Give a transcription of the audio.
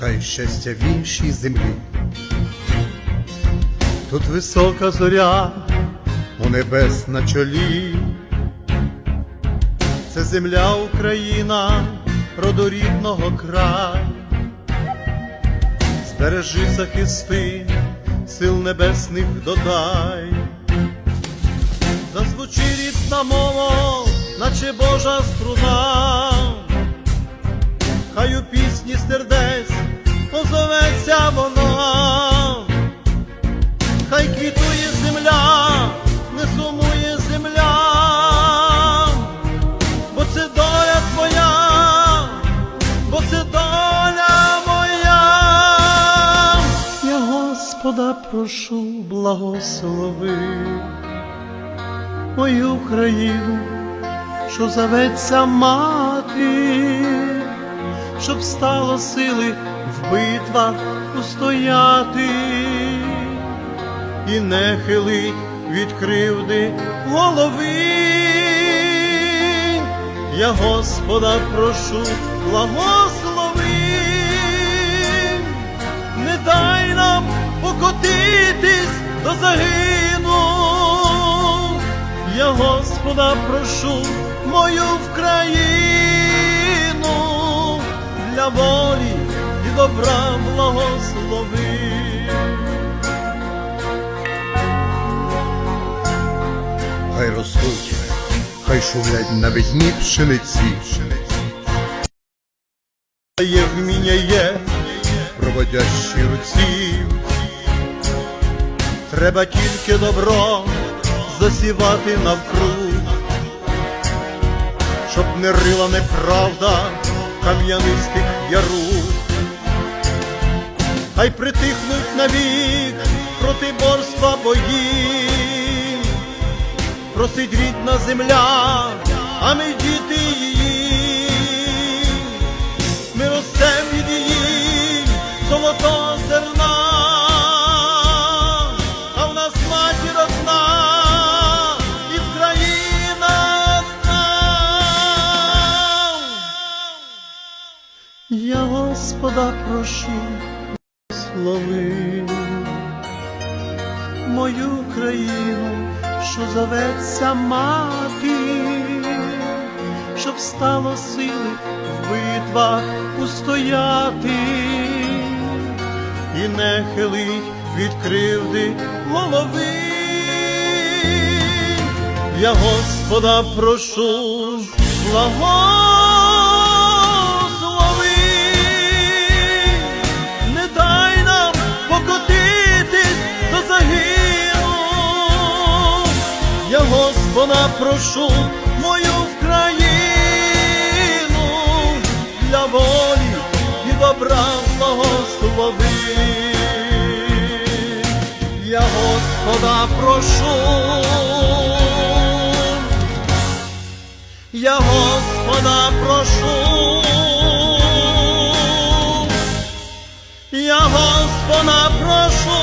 шукай щастя в іншій землі. Тут висока зоря у небес на чолі. Це земля Україна, родорідного краю. Збережи захисти, сил небесних додай. Зазвучи рідна мова, наче Божа струна, хай квітує земля, не сумує земля, бо це доля твоя, бо це доля моя. Я Господа прошу, благослови мою країну, що зоветься мати, щоб стало сили в битвах устояти і не хилить від кривди голови. Я Господа прошу, благослови, не дай нам покотитись до загину. Я Господа прошу мою Вкраїну для волі і добра благослови. Хай ростуть, хай шумлять на весні пшениці. Є вміння є, проводящі руці. Треба тільки добро засівати навкруг, щоб не рила неправда кам'янистих яруг. Хай притихнуть навік протиборства бої, просить рідна земля, а ми діти її, ми ростем від її золотого зерна, а в нас матір одна, і. Я Господа прошу, слови мою країну, що зоветься мати, щоб стало сили в битвах устояти і не хилить від кривди голови. Я Господа прошу, благослови, Господа прошу мою Вкраїну для волі і добра благослови. Я Господа прошу, я Господа прошу, я Господа прошу.